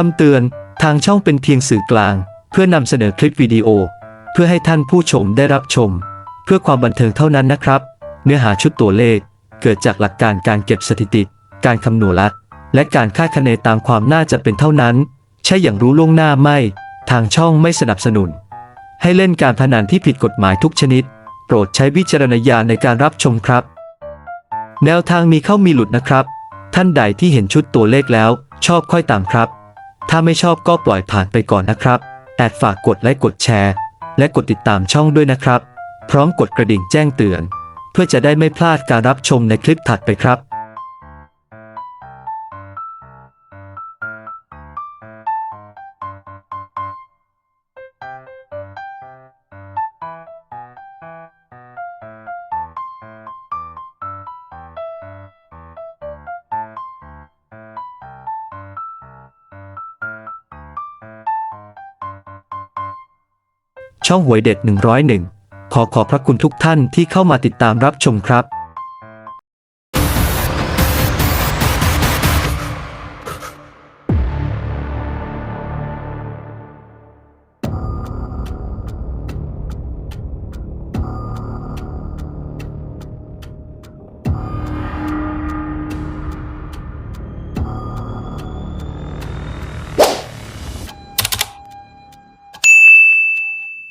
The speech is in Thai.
คำเตือน ทางช่องเป็นเพียงสื่อกลาง เพื่อนำเสนอคลิปวิดีโอ เพื่อให้ท่านผู้ชมได้รับชม เพื่อความบันเทิงเท่านั้นนะครับ เนื้อหาชุดตัวเลข เกิดจากหลักการการเก็บสถิติ การคำนวณและและการคาดคะเนตามความน่าจะเป็นเท่านั้น ใช่อย่างรู้ล่วงหน้าไม่ ทางช่องไม่สนับสนุน ให้เล่นการพนันที่ผิดกฎหมายทุกชนิด โปรดใช้วิจารณญาณในการรับชมครับ แนวทางมีเข้ามีหลุดนะครับ ท่านใดที่เห็นชุดตัวเลขแล้วชอบค่อยตามครับ ถ้าไม่ชอบก็ปล่อยผ่านไปก่อนนะครับแอดฝากกดไลค์กดแชร์ และกดติดตามช่องด้วยนะครับ พร้อมกดกระดิ่งแจ้งเตือน เพื่อจะได้ไม่พลาดการรับชมในคลิปถัดไปครับ ช่องหวยเด็ด 101 ขอขอบพระคุณทุกท่านที่เข้ามาติดตามรับชมครับ